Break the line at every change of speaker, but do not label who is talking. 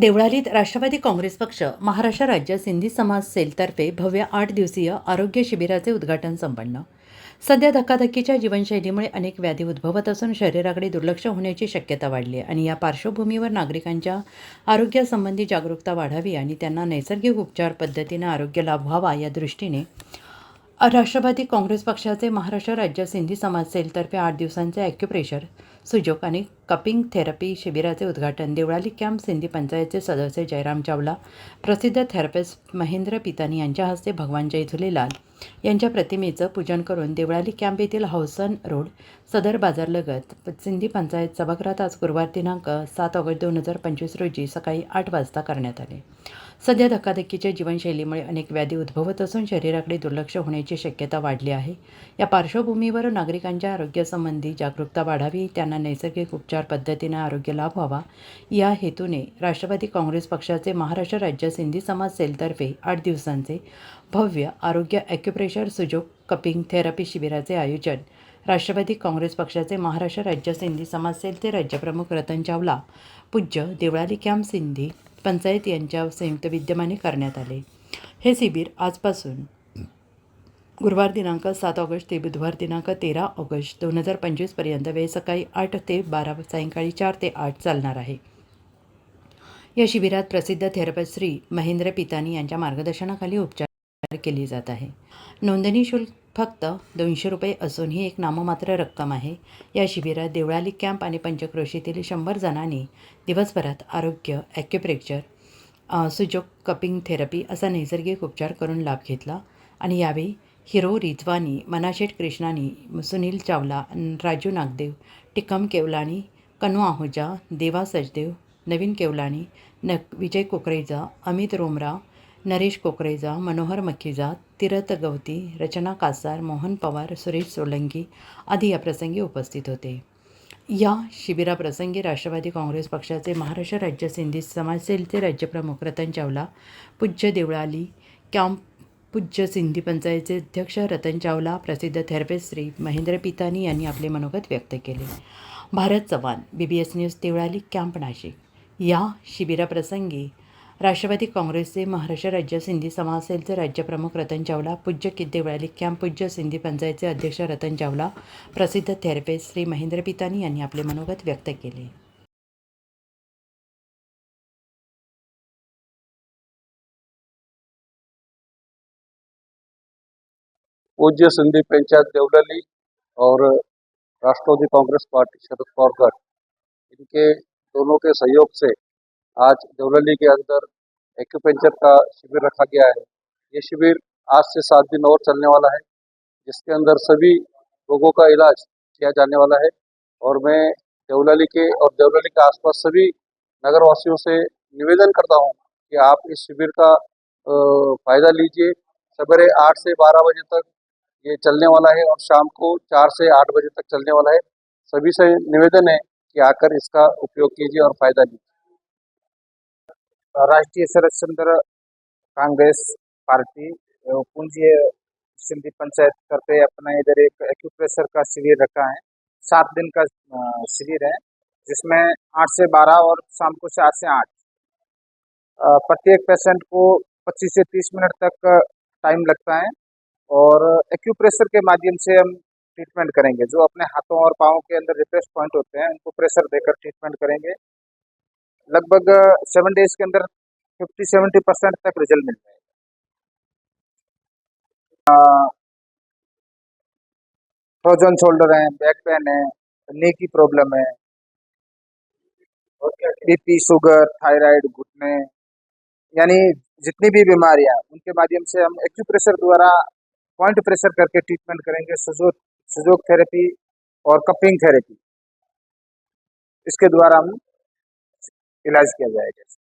देवळालीत राष्ट्रवादी काँग्रेस पक्ष महाराष्ट्र राज्य सिंधी समाज सेलतर्फे भव्य आठ दिवसीय आरोग्य शिबिराचे उद्घाटन संपन्न. सध्या धक्काधक्कीच्या जीवनशैलीमुळे अनेक व्याधी उद्भवत असून शरीराकडे दुर्लक्ष होण्याची शक्यता वाढली आहे आणि या पार्श्वभूमीवर नागरिकांच्या आरोग्यासंबंधी जागरूकता वाढावी आणि त्यांना नैसर्गिक उपचार पद्धतीनं आरोग्य लाभ व्हावा या दृष्टीने राष्ट्रवादी काँग्रेस पक्षाचे महाराष्ट्र राज्य सिंधी समाज सेलतर्फे आठ दिवसांचे ॲक्युप्रेशर सुजोग आणि कपिंग थेरपी शिबिराचे उद्घाटन. देवळाली कॅम्प सिंधी पंचायतचे सदस्य जयराम चावला प्रसिद्ध थेरपिस्ट महेंद्र पितानी यांच्या हस्ते भगवान जय झुलेलाल यांच्या प्रतिमेचं पूजन करून देवळाली कॅम्प येथील हौसन रोड सदर बाजारलगत सिंधी पंचायत सभागृहात आज गुरुवार दिनांक सात ऑगस्ट दोन हजार पंचवीस रोजी सकाळी आठ वाजता करण्यात आले. सध्या धकाधकीच्या जीवनशैलीमुळे अनेक व्याधी उद्भवत असून शरीराकडे दुर्लक्ष होण्याची शक्यता वाढली आहे. या पार्श्वभूमीवर नागरिकांच्या आरोग्यासंबंधी जागरूकता वाढावी त्यांना नैसर्गिक उपचार पद्धतीने आरोग्य लाभ व्हावा या हेतूने राष्ट्रवादी काँग्रेस पक्षाचे महाराष्ट्र राज्य सिंधी समाज सेलतर्फे आठ दिवसांचे भव्य आरोग्य ॲक्युप्रेशर सुजोग कपिंग थेरपी शिबिराचे आयोजन राष्ट्रवादी काँग्रेस पक्षाचे महाराष्ट्र राज्य सिंधी समाज सेलचे राज्यप्रमुख रतन चावला पूज्य देवळाली कॅम्प सिंधी पंचायत यांच्या संयुक्त विद्यमाने करण्यात आले. हे शिबिर आजपासून गुरुवार दिनांक सात ऑगस्ट ते बुधवार दिनांक तेरा ऑगस्ट दोन हजार पंचवीसपर्यंत वेळ सकाळी आठ ते बारा सायंकाळी चार ते आठ चालणार आहे. या शिबिरात प्रसिद्ध थेरपिस्ट श्री महेंद्र पितानी यांच्या मार्गदर्शनाखाली उपचार केले जात आहे. नोंदणी शुल्क फक्त दोनशे रुपये असून ही एक नाममात्र रक्कम आहे. या शिबिरात देवळाली कॅम्प आणि पंचक्रोशीतील शंभर जणांनी दिवसभरात आरोग्य ॲक्युप्रेक्चर सुजोग कपिंग थेरपी असा नैसर्गिक उपचार करून लाभ घेतला आणि यावेळी हिरो रिजवानी मनाशेठ कृष्णानी सुनील चावला राजू नागदेव टिकम केवलानी कनू आहुजा देवा सचदेव नवीन केवलानी न विजय कोकरेजा अमित रोमरा नरेश कोकरेजा मनोहर मक्खीजा तिरत गवती रचना कासार मोहन पवार सुरेश सोलंकी आदी या प्रसंगी उपस्थित होते. या शिबिराप्रसंगी राष्ट्रवादी काँग्रेस पक्षाचे महाराष्ट्र राज्य सिंधी समाजसेलचे राज्यप्रमुख रतन चावला पूज्य देवळाली कॅम्प पूज्य सिंधी पंचायतचे अध्यक्ष रतन चावला प्रसिद्ध थेरपिस्ट श्री महेंद्र पितानी यांनी आपले मनोगत व्यक्त केले. Bharat Chavan B B S news Deolali camp Nashik. या शिबिराप्रसंगी राष्ट्रवादी काँग्रेसचे महाराष्ट्र राज्य सिंधी समाजसेलचे राज्यप्रमुख रतन चावला पूज्य किद्देवळाली कॅम्प पूज्य सिंधी पंचायतचे अध्यक्ष रतन चावला प्रसिद्ध थेरपिस्ट श्री महेंद्र पितानी यांनी आपले मनोगत व्यक्त केले.
पूज्य सिंधी पंचायत देवलली और राष्ट्रवादी कांग्रेस पार्टी शरद पवार गढ़ इनके दोनों के सहयोग से आज देवलली के अंदर एक्यूपेंचर का शिविर रखा गया है। ये शिविर आज से सात दिन और चलने वाला है, जिसके अंदर सभी रोगों का इलाज किया जाने वाला है। और मैं देवलाली के और देवलाली के आसपास सभी नगरवासियों से निवेदन करता हूँ कि आप इस शिविर का फ़ायदा लीजिए। सवेरे आठ से बारह बजे तक ये चलने वाला है और शाम को चार से आठ बजे तक चलने वाला है। सभी से निवेदन है कि आकर इसका उपयोग कीजिए और फ़ायदा लीजिए।
राष्ट्रीय शरद चंद्र कांग्रेस पार्टी पूंजी सिंधी पंचायत करते अपना इधर एक एक्यूप्रेशर का शिविर रखा है। सात दिन का शिविर है, जिसमें आठ से बारह और शाम को चार से आठ। प्रत्येक पेशेंट को पच्चीस से तीस मिनट तक टाइम लगता है और एक्यूप्रेशर के माध्यम से हम ट्रीटमेंट करेंगे। जो अपने हाथों और पाँव के अंदर रिप्रेस पॉइंट होते हैं, उनको प्रेशर देकर ट्रीटमेंट करेंगे। लगभग सेवन डेज़ के अंदर फिफ्टी सेवेंटी परसेंट तक रिज़ल्ट मिल जाएगा। फ्रोजन शोल्डर है बैक पेन है नी की प्रॉब्लम है बीपी शुगर थायराइड घुटने, यानी जितनी भी बीमारियाँ, उनके माध्यम से हम एक्यूप्रेशर द्वारा पॉइंट प्रेशर करके ट्रीटमेंट करेंगे सुजोग सुजोग थेरेपी और कपिंग थेरेपी इसके द्वारा हम इलाज किया जाएगा